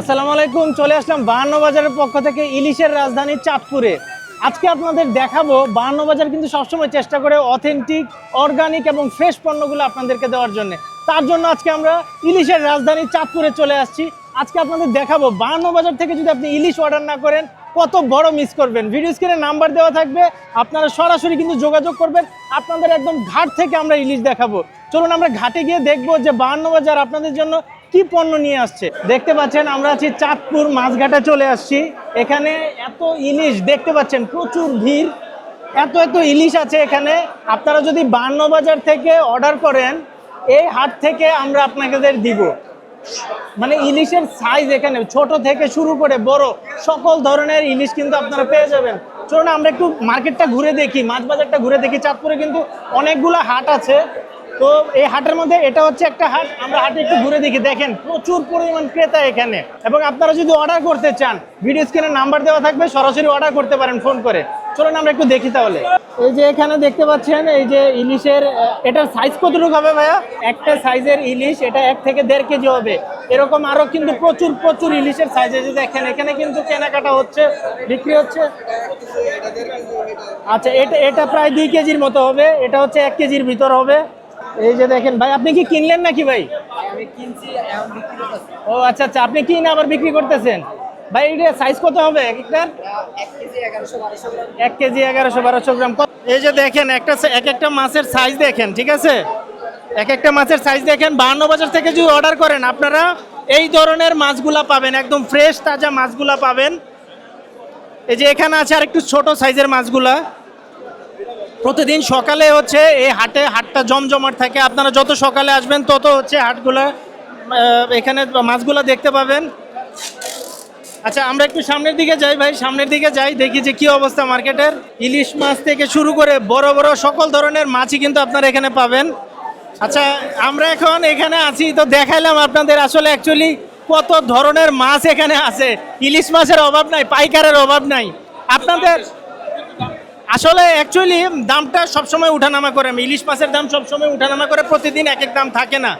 আসসালামু আলাইকুম, চলে আসলাম বাহান্ন বাজারের পক্ষ থেকে ইলিশের রাজধানী চাঁদপুরে। আজকে আপনাদের দেখাবো বাহান্ন বাজার কিন্তু সবসময় চেষ্টা করে অথেন্টিক অর্গানিক এবং ফ্রেশ পণ্যগুলো আপনাদেরকে দেওয়ার জন্য। তার জন্য আজকে আমরা ইলিশের রাজধানী চাঁদপুরে চলে আসছি। আজকে আপনাদের দেখাবো বাহান্ন বাজার থেকে যদি আপনি ইলিশ অর্ডার না করেন, কত বড় মিস করবেন। ভিডিও স্ক্রিনে নাম্বার দেওয়া থাকবে, আপনারা সরাসরি কিন্তু যোগাযোগ করবেন, আপনাদের একদম ঘাট থেকে আমরা ইলিশ দেখাবো। চলুন আমরা ঘাটে গিয়ে দেখব যে বাহান্ন বাজার আপনাদের জন্য কি পণ্য নিয়ে আসছে। দেখতে পাচ্ছেন, আমরা আছি চাঁদপুর মাছঘাটে চলে আসছি। এখানে এত ইলিশ দেখতে পাচ্ছেন, প্রচুর ভিড়। এত এত ইলিশ আছে এখানে। আপনারা যদি বান্ন বাজার থেকে অর্ডার করেন, এই হাট থেকে আমরা আপনাদের দিব। মানে ইলিশের সাইজ এখানে, ছোট থেকে শুরু করে বড়, সকল ধরনের ইলিশ কিন্তু আপনারা পেয়ে যাবেন। চলুন আমরা একটু মার্কেটটা ঘুরে দেখি, মাছ বাজারটা ঘুরে দেখি। চাঁদপুরে কিন্তু অনেকগুলো হাট আছে। তো এই হাটের মধ্যে এটা হচ্ছে একটা হাট। আমরা হাটে একটু ঘুরে দেখি। দেখেন, প্রচুর পরিমাণ ক্রেতা এখানে। এবং আপনারা যদি অর্ডার করতে চান ভিডিও স্ক্রিনে নাম্বার দেওয়া থাকবে, সরাসরি অর্ডার করতে পারেন ফোন করে। চলুন আমরা একটু দেখি তাহলে। এই যে এখানে দেখতে পাচ্ছেন, এই যে ইলিশের, এটার সাইজ কতটুকু হবে ভাইয়া? একটা সাইজের ইলিশ, এটা এক থেকে দেড় কেজি হবে। এরকম আরও কিন্তু প্রচুর প্রচুর ইলিশের সাইজ যে দেখেন, এখানে কিন্তু কেনাকাটা হচ্ছে, বিক্রি হচ্ছে। আচ্ছা এটা এটা প্রায় দুই কেজির মতো হবে। এটা হচ্ছে এক কেজির ভিতর হবে। এই যে দেখেন ভাই আপনি কি কিনলেন নাকি ভাই? আমি কিনছি এখন বিক্রি করতেছি। ও আচ্ছা আচ্ছা আপনি কিনে আবার বিক্রি করতেছেন? ভাই এটা সাইজ কত হবে এক একটার? এক কেজি এগারোশো বারোশো গ্রাম। এক কেজি এগারোশো বারোশো গ্রাম। এই যে দেখেন একটা এক একটা মাছের সাইজ দেখেন ঠিক আছে? এক একটা মাছের সাইজ দেখেন বাহান্ন বাজার থেকে যদি অর্ডার করেন আপনারা এই ধরনের মাছগুলা পাবেন একদম ফ্রেশ তাজা মাছগুলা পাবেন। এই যে এখানে আছে আর একটু ছোট সাইজের মাছগুলা। প্রতিদিন সকালে হচ্ছে এই হাটে হাটটা জমজমাট থাকে। আপনারা যত সকালে আসবেন, তত হচ্ছে হাটগুলা এখানে মাছগুলা দেখতে পাবেন। আচ্ছা আমরা একটু সামনের দিকে যাই ভাই, সামনের দিকে যাই, দেখি যে কি অবস্থা মার্কেটের। ইলিশ মাছ থেকে শুরু করে বড় বড় সকল ধরনের মাছই কিন্তু আপনারা এখানে পাবেন। আচ্ছা আমরা এখন এখানে আছি, তো দেখাইলাম আপনাদের আসলে অ্যাকচুয়ালি কত ধরনের মাছ এখানে আছে। ইলিশ মাছের অভাব নাই, পাইকারের অভাব নাই। আপনাদের আসলে অ্যাকচুয়ালি দামটা সবসময় উঠানামা করে আমি। ইলিশ মাছের দাম সবসময় উঠানামা করে প্রতিদিন এক এক দাম থাকে না।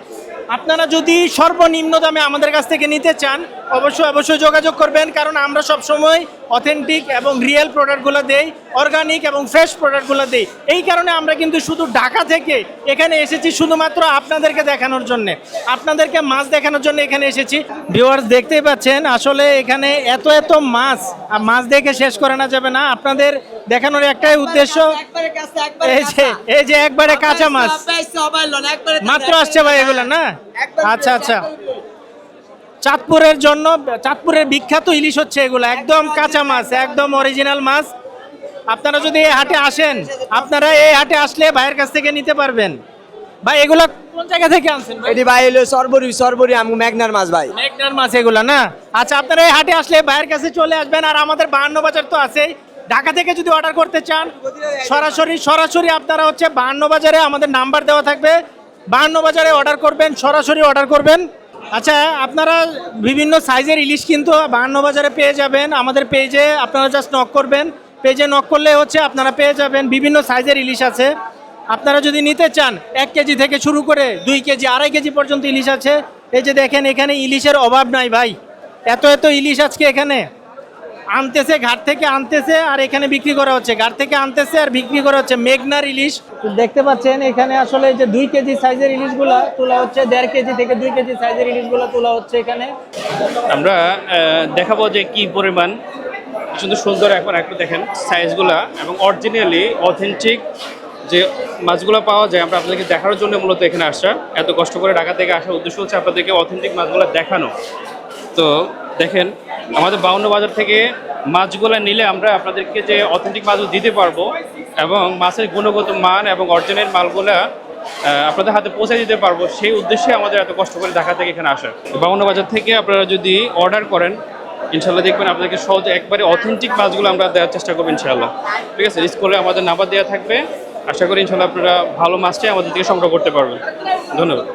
আপনারা যদি সর্বনিম্ন দামে আমাদের কাছ থেকে নিতে চান অবশ্যই অবশ্যই যোগাযোগ করবেন কারণ আমরা সবসময় অথেন্টিক এবং রিয়েল প্রোডাক্টগুলো দেই অর্গানিক এবং ফ্রেশ প্রোডাক্টগুলো দেই। এই কারণে আমরা কিন্তু শুধু ঢাকা থেকে এখানে এসেছি শুধুমাত্র আপনাদেরকে দেখানোর জন্য। আপনাদেরকে মাছ দেখানোর জন্য এখানে এসেছি। ভিউয়ার্স দেখতেই পাচ্ছেন আসলে এখানে এত এত মাছ আর মাছ দেখে শেষ করে না যাবে না। আপনাদের দেখানোর একটাই উদ্দেশ্য এই যে এই যে একবারে কাঁচা মাছ। মাত্র আসছে ভাই এগুলো না? আচ্ছা আচ্ছা। চাঁদপুরের জন্য চাঁদপুরের বিখ্যাত ইলিশ হচ্ছে এগুলো একদম কাঁচা মাছ একদম অরিজিনাল মাছ। আপনারা যদি এই হাটে আসেন আপনারা এই হাটে আসলে ভাইয়ের কাছ থেকে নিতে পারবেন। ভাই এগুলো কোন জায়গা থেকে আনছেন এটি ভাই হলো সরবরি সরবরি আমি ম্যাগনার মাছ ভাই। মেঘনার মাছ এগুলা না? আচ্ছা আপনারা এই হাটে আসলে ভাইয়ের কাছে চলে আসবেন আর আমাদের বাহান্ন বাজার তো আছেই। ঢাকা থেকে যদি অর্ডার করতে চান সরাসরি সরাসরি আপনারা হচ্ছে বাহান্ন বাজারে আমাদের নাম্বার দেওয়া থাকবে। বাহান্ন বাজারে অর্ডার করবেন সরাসরি অর্ডার করবেন। আচ্ছা আপনারা বিভিন্ন সাইজের ইলিশ কিন্তু বাহান্ন বাজারে পেয়ে যাবেন। আমাদের পেজে আপনারা জাস্ট নক করবেন। পেজে নক করলে হচ্ছে আপনারা পেয়ে যাবেন বিভিন্ন সাইজের ইলিশ আছে। আপনারা যদি নিতে চান, এক কেজি থেকে শুরু করে দুই কেজি, আড়াই কেজি পর্যন্ত ইলিশ আছে। এই যে দেখেন, এখানে ইলিশের অভাব নাই ভাই। এত এত ইলিশ আজকে এখানে। আনতেছে, ঘাট থেকে আনতেছে আর এখানে বিক্রি করা হচ্ছে। ঘাট থেকে আনতেছে আর বিক্রি করা হচ্ছে। মেঘনার ইলিশ দেখতে পাচ্ছেন, এখানে আসলে যে দুই কেজি সাইজের ইলিশগুলা তোলা হচ্ছে, দেড় কেজি থেকে দুই কেজি সাইজের ইলিশগুলা তোলা হচ্ছে এখানে। আমরা দেখাবো যে কি পরিমাণ। সুন্দর সুন্দর এখন একটু দেখেন সাইজগুলা এবং অরিজিনালি অথেন্টিক যে মাছগুলো পাওয়া যায়, আমরা আপনাদেরকে দেখানোর জন্য মূলত এখানে আসা। এত কষ্ট করে ঢাকা থেকে আসার উদ্দেশ্য হচ্ছে আপনাদেরকে অথেন্টিক মাছগুলো দেখানো। তো দেখেন, আমাদের বাউন্ন বাজার থেকে মাছগুলো নিলে আমরা আপনাদেরকে যে অথেন্টিক মাছগুলো দিতে পারব এবং মাছের গুণগত মান এবং অর্জনের মালগুলা আপনাদের হাতে পৌঁছে দিতে পারব, সেই উদ্দেশ্যে আমাদের এত কষ্ট করে ঢাকা থেকে এখানে আসা। বাউন্ন বাজার থেকে আপনারা যদি অর্ডার করেন, ইনশাল্লাহ দেখবেন আপনাদেরকে সহজে একবারে অথেন্টিক মাছগুলো আমরা দেওয়ার চেষ্টা করব ইনশাল্লাহ। ঠিক আছে করে আমাদের নাম্বার দেওয়া থাকবে। আশা করি ইনশাল্লাহ আপনারা ভালো মাছটাই আমাদের থেকে সংগ্রহ করতে পারবেন। ধন্যবাদ।